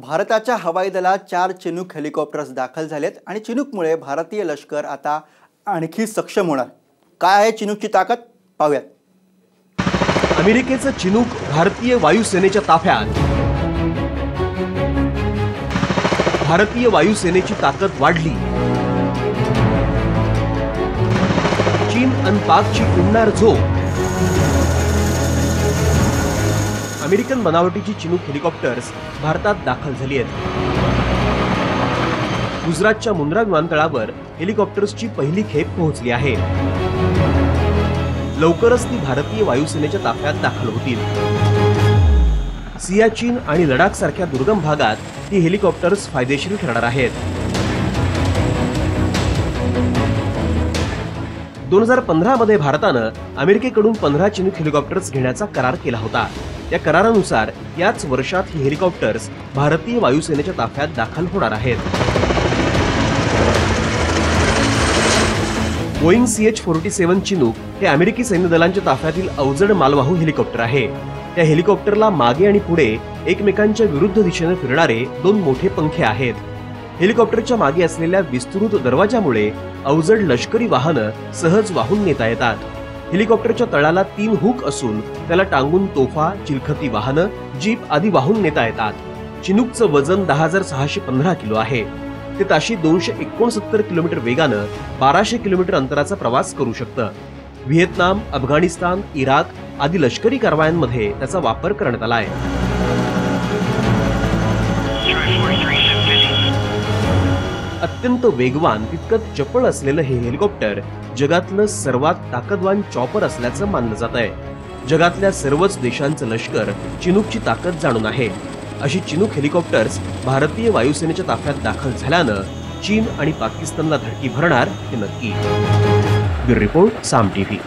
भारताच्या हवाई दलात चार चिनूक हेलिकॉप्टर्स दाखल झालेत आणि चिनूकमुळे भारतीय लष्कर आता आणखी सक्षम होणार. काय आहे चिनूकची ताकद? पाहूयात. अमेरिकेचं चिनूक भारतीय वायुसेनेच्या ताफ्यात. भारतीय वायुसेनेची ताकद वाढली. चीन आणि पाकची उडणार झोप. अमेरिकन बनावटीची चिनूक हेलिकॉप्टर्स भारतात दाखल झाली आहेत. गुजरातच्या मुंद्रा विमानतळावर हेलिकॉप्टर्सची पहिली खेप पोहोचली आहे. लवकरच ती भारतीय वायुसेनेच्या ताफ्यात दाखल होतील. सियाचीन आणि लडाख सारख्या दुर्गम भागात ही हेलिकॉप्टर्स फायदेशीर ठरणार आहेत. दोन हजार पंधरामध्ये भारतानं अमेरिकेकडून पंधरा चिनूक हेलिकॉप्टर्स घेण्याचा करार केला होता. या करारानुसार याच वर्षात ही हेलिकॉप्टर्स भारतीय वायुसेनेच्या ताफ्यात दाखल होणार आहेत. Boeing C H forty seven Chinook हे अमेरिकी सैन्य दलांच्या ताफ्यातील अवजड मालवाहू हेलिकॉप्टर आहे. त्या हेलिकॉप्टरला मागे आणि पुढे एकमेकांच्या विरुद्ध दिशेने फिरणारे दोन मोठे पंखे आहेत. हेलिकॉप्टरच्या मागे असलेल्या विस्तृत दरवाजामुळे अवजड लष्करी वाहनं सहज वाहून नेता येतात. हेलिकॉप्टरच्या तळाला तीन हुक असून त्याला टांगून तोफा चिलखती वाहनं जीप आदी वाहून नेता येतात. चिनूकचं वजन दहा हजार सहाशे पंधरा किलो आहे. ते ताशी दोनशे एकोणसत्तर किलोमीटर वेगानं बाराशे किलोमीटर अंतराचा प्रवास करू शकतं. व्हिएतनाम अफगाणिस्तान इराक आदी लष्करी कारवायांमध्ये त्याचा वापर करण्यात आला आहे अत्यंत वेगवान तितकं चपळ असलेलं हे हेलिकॉप्टर जगातलं सर्वात ताकदवान चॉपर असल्याचं मानलं जात आहे. जगातल्या सर्वच देशांचं लष्कर चिनूकची ताकद जाणून आहे. अशी चिनूक हेलिकॉप्टर्स भारतीय वायुसेनेच्या ताफ्यात दाखल झाल्यानं चीन आणि पाकिस्तानला धडकी भरणार हे नक्की. Bureau report Saam TV.